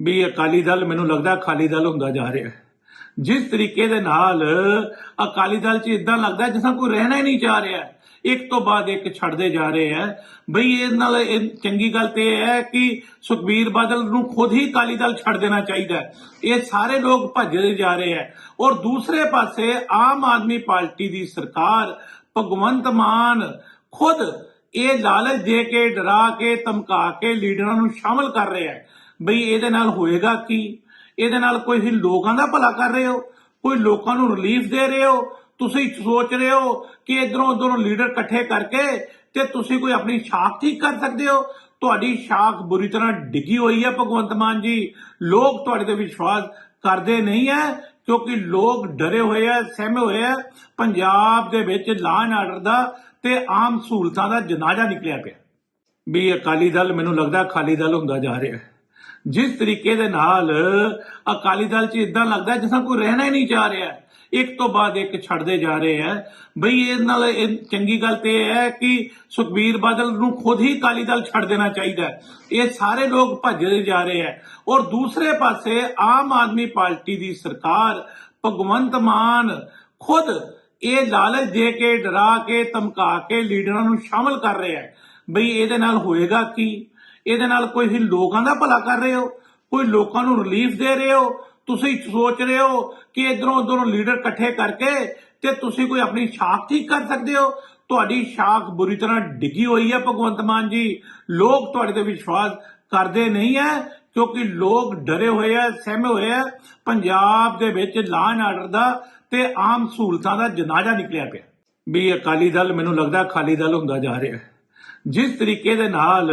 ਵੀ ਅਕਾਲੀ ਦਲ ਮੈਨੂੰ ਲੱਗਦਾ ਅਕਾਲੀ ਦਲ ਹੁੰਦਾ ਜਾ ਰਿਹਾ ਹੈ। ਜਿਸ ਤਰੀਕੇ ਦੇ ਨਾਲ ਅਕਾਲੀ ਦਲ 'ਚ ਇਦਾਂ ਲੱਗਦਾ ਜਿਸ ਕੋਈ ਰਹਿਣਾ ਹੀ ਨਹੀਂ ਚਾਹ ਰਿਹਾ ਇੱਕ ਤੋਂ ਬਾਅਦ ਇੱਕ ਛੱਡਦੇ ਜਾ ਰਹੇ ਹੈ। ਬਈ ਇਹ ਨਾਲ ਚੰਗੀ ਗੱਲ ਤੇ ਇਹ ਹੈ ਕਿ ਸੁਖਬੀਰ ਬਾਦਲ ਨੂੰ ਖੁਦ ਹੀ ਅਕਾਲੀ ਦਲ ਛੱਡ ਦੇਣਾ ਚਾਹੀਦਾ ਇਹ ਸਾਰੇ ਲੋਕ ਭੱਜਦੇ ਜਾ ਰਹੇ ਹੈ। ਔਰ ਦੂਸਰੇ ਪਾਸੇ ਆਮ ਆਦਮੀ ਪਾਰਟੀ ਦੀ ਸਰਕਾਰ ਭਗਵੰਤ ਮਾਨ ਖੁਦ ਇਹ ਲਾਲਚ ਦੇ ਕੇ, ਡਰਾ ਕੇ, ਧਮਕਾ ਕੇ ਲੀਡਰਾਂ ਨੂੰ ਸ਼ਾਮਲ ਕਰ ਰਿਹਾ ਹੈ। ਬਈ ਇਹਦੇ ਨਾਲ ਹੋਏਗਾ ਕੀ? ਇਹਦੇ ਨਾਲ ਕੋਈ ਲੋਕਾਂ ਦਾ ਭਲਾ ਕਰ ਰਹੇ ਹੋ? ਕੋਈ ਲੋਕਾਂ ਨੂੰ ਰਿਲੀਫ ਦੇ ਰਹੇ ਹੋ? ਤੁਸੀਂ ਸੋਚ ਰਹੇ ਹੋ ਕਿ ਇਧਰੋਂ ਉਧਰੋਂ ਲੀਡਰ ਇਕੱਠੇ ਕਰਕੇ ਤੇ ਤੁਸੀਂ ਕੋਈ ਆਪਣੀ ਸ਼ਾਖ ਠੀਕ ਕਰ ਸਕਦੇ ਹੋ? ਤੁਹਾਡੀ ਸ਼ਾਖ ਬੁਰੀ ਤਰ੍ਹਾਂ ਡਿੱਗੀ ਹੋਈ ਹੈ ਭਗਵੰਤ ਮਾਨ ਜੀ। ਲੋਕ ਤੁਹਾਡੇ ਤੇ ਵਿਸ਼ਵਾਸ ਕਰਦੇ ਨਹੀਂ ਹੈ, ਕਿਉਂਕਿ ਲੋਕ ਡਰੇ ਹੋਏ ਆ ਸਹਿਮੇ ਹੋਏ ਆ ਪੰਜਾਬ ਦੇ ਵਿੱਚ ਲਾਅ ਐਂਡ ਆਰਡਰ ਦਾ ਤੇ ਆਮ ਸਹੂਲਤਾਂ ਦਾ ਜਨਾਜ਼ਾ ਨਿਕਲਿਆ ਪਿਆ। ਵੀ ਅਕਾਲੀ ਦਲ, ਮੈਨੂੰ ਲੱਗਦਾ ਅਕਾਲੀ ਦਲ ਹੁੰਦਾ ਜਾ ਰਿਹਾ ਹੈ। ਜਿਸ ਤਰੀਕੇ ਦੇ ਨਾਲ ਅਕਾਲੀ ਦਲ 'ਚ ਇਦਾਂ ਲੱਗਦਾ ਜਿਸ ਕੋਈ ਰਹਿਣਾ ਹੀ ਨਹੀਂ ਚਾਹ ਰਿਹਾ। ਇੱਕ ਤੋਂ ਬਾਅਦ ਇੱਕ ਛੱਡਦੇ ਜਾ ਰਹੇ ਹੈ ਬਈ ਇਹ ਨਾਲ ਇਹ ਚੰਗੀ ਗੱਲ ਤੇ ਇਹ ਹੈ ਕਿ ਸੁਖਬੀਰ ਬਾਦਲ ਨੂੰ ਖੁਦ ਹੀ ਅਕਾਲੀ ਦਲ ਛੱਡ ਦੇਣਾ ਚਾਹੀਦਾ। ਇਹ ਸਾਰੇ ਲੋਕ ਭੱਜਦੇ ਜਾ ਰਹੇ ਹੈ ਔਰ ਦੂਸਰੇ ਪਾਸੇ ਆਮ ਆਦਮੀ ਪਾਰਟੀ ਦੀ ਸਰਕਾਰ, ਭਗਵੰਤ ਮਾਨ ਖੁਦ ਇਹ ਲਾਲਚ ਦੇ ਕੇ, ਡਰਾ ਕੇ, ਧਮਕਾ ਕੇ ਲੀਡਰਾਂ ਨੂੰ ਸ਼ਾਮਲ ਕਰ ਰਿਹਾ ਹੈ। ਬਈ ਇਹਦੇ ਨਾਲ ਹੋਏਗਾ ਕੀ? ਇਹਦੇ ਨਾਲ ਕੋਈ ਤੁਸੀਂ ਲੋਕਾਂ ਦਾ ਭਲਾ ਕਰ ਰਹੇ ਹੋ? ਕੋਈ ਲੋਕਾਂ ਨੂੰ ਰਿਲੀਫ ਦੇ ਰਹੇ ਹੋ? ਤੁਸੀਂ ਸੋਚ ਰਹੇ ਹੋ ਕਿ ਇਧਰੋਂ ਉਧਰੋਂ ਲੀਡਰ ਇਕੱਠੇ ਕਰਕੇ ਤੇ ਤੁਸੀਂ ਕੋਈ ਆਪਣੀ ਸ਼ਾਖ ਠੀਕ ਕਰ ਸਕਦੇ ਹੋ? ਤੁਹਾਡੀ ਸ਼ਾਖ ਬੁਰੀ ਤਰ੍ਹਾਂ ਡਿੱਗੀ ਹੋਈ ਹੈ, ਭਗਵੰਤ ਮਾਨ ਜੀ। ਲੋਕ ਤੁਹਾਡੇ ਤੇ ਵਿਸ਼ਵਾਸ ਕਰਦੇ ਨਹੀਂ ਹੈ, ਕਿਉਂਕਿ ਲੋਕ ਡਰੇ ਹੋਏ ਆ ਸਹਿਮੇ ਹੋਏ ਆ ਪੰਜਾਬ ਦੇ ਵਿੱਚ ਲਾਅ ਐਂਡ ਆਰਡਰ ਦਾ ਤੇ ਆਮ ਸਹੂਲਤਾਂ ਦਾ ਜਨਾਜ਼ਾ ਨਿਕਲਿਆ ਪਿਆ। ਵੀ ਅਕਾਲੀ ਦਲ, ਮੈਨੂੰ ਲੱਗਦਾ ਅਕਾਲੀ ਦਲ ਹੁੰਦਾ ਜਾ ਰਿਹਾ ਹੈ। ਜਿਸ ਤਰੀਕੇ ਦੇ ਨਾਲ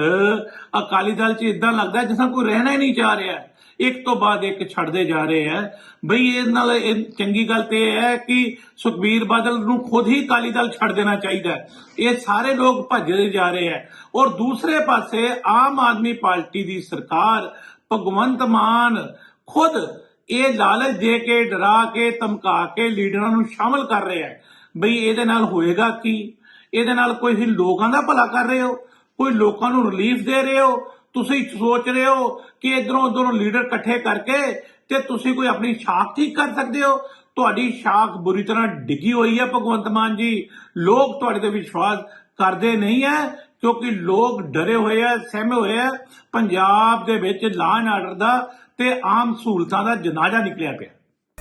ਅਕਾਲੀ ਦਲ 'ਚ ਇਦਾਂ ਲੱਗਦਾ ਜਿਸ ਕੋਈ ਰਹਿਣਾ ਹੀ ਨਹੀਂ ਚਾਹ ਰਿਹਾ। ਇੱਕ ਤੋਂ ਬਾਅਦ ਇੱਕ ਛੱਡਦੇ ਜਾ ਰਹੇ ਹੈ ਬਈ ਇਹ ਨਾਲ ਇਹ ਚੰਗੀ ਗੱਲ ਤੇ ਇਹ ਹੈ ਕਿ ਸੁਖਬੀਰ ਬਾਦਲ ਨੂੰ ਖੁਦ ਹੀ ਅਕਾਲੀ ਦਲ ਛੱਡ ਦੇਣਾ ਚਾਹੀਦਾ। ਇਹ ਸਾਰੇ ਲੋਕ ਭੱਜਦੇ ਜਾ ਰਹੇ ਹੈ ਔਰ ਦੂਸਰੇ ਪਾਸੇ ਆਮ ਆਦਮੀ ਪਾਰਟੀ ਦੀ ਸਰਕਾਰ, ਭਗਵੰਤ ਮਾਨ ਖੁਦ ਇਹ ਲਾਲਚ ਦੇ ਕੇ, ਡਰਾ ਕੇ, ਧਮਕਾ ਕੇ ਲੀਡਰਾਂ ਨੂੰ ਸ਼ਾਮਲ ਕਰ ਰਿਹਾ ਹੈ। ਬਈ ਇਹਦੇ ਨਾਲ ਹੋਏਗਾ ਕੀ? ਇਹਦੇ ਨਾਲ ਕੋਈ ਤੁਸੀਂ ਲੋਕਾਂ ਦਾ ਭਲਾ ਕਰ ਰਹੇ ਹੋ? ਕੋਈ ਲੋਕਾਂ ਨੂੰ ਰਿਲੀਫ ਦੇ ਰਹੇ ਹੋ? ਤੁਸੀਂ ਸੋਚ ਰਹੇ ਹੋ ਕਿ ਇਧਰੋਂ ਉਧਰੋਂ ਲੀਡਰ ਇਕੱਠੇ ਕਰਕੇ ਤੇ ਤੁਸੀਂ ਕੋਈ ਆਪਣੀ ਸ਼ਾਖ ਠੀਕ ਕਰ ਸਕਦੇ ਹੋ? ਤੁਹਾਡੀ ਸ਼ਾਖ ਬੁਰੀ ਤਰ੍ਹਾਂ ਡਿੱਗੀ ਹੋਈ ਹੈ, ਭਗਵੰਤ ਮਾਨ ਜੀ। ਲੋਕ ਤੁਹਾਡੇ ਤੇ ਵਿਸ਼ਵਾਸ ਕਰਦੇ ਨਹੀਂ ਹੈ, ਕਿਉਂਕਿ ਲੋਕ ਡਰੇ ਹੋਏ ਆ ਸਹਿਮੇ ਹੋਏ ਆ ਪੰਜਾਬ ਦੇ ਵਿੱਚ ਲਾਅ ਐਂਡ ਆਰਡਰ ਦਾ ਤੇ ਆਮ ਸਹੂਲਤਾਂ ਦਾ ਜਨਾਜ਼ਾ ਨਿਕਲਿਆ ਪਿਆ।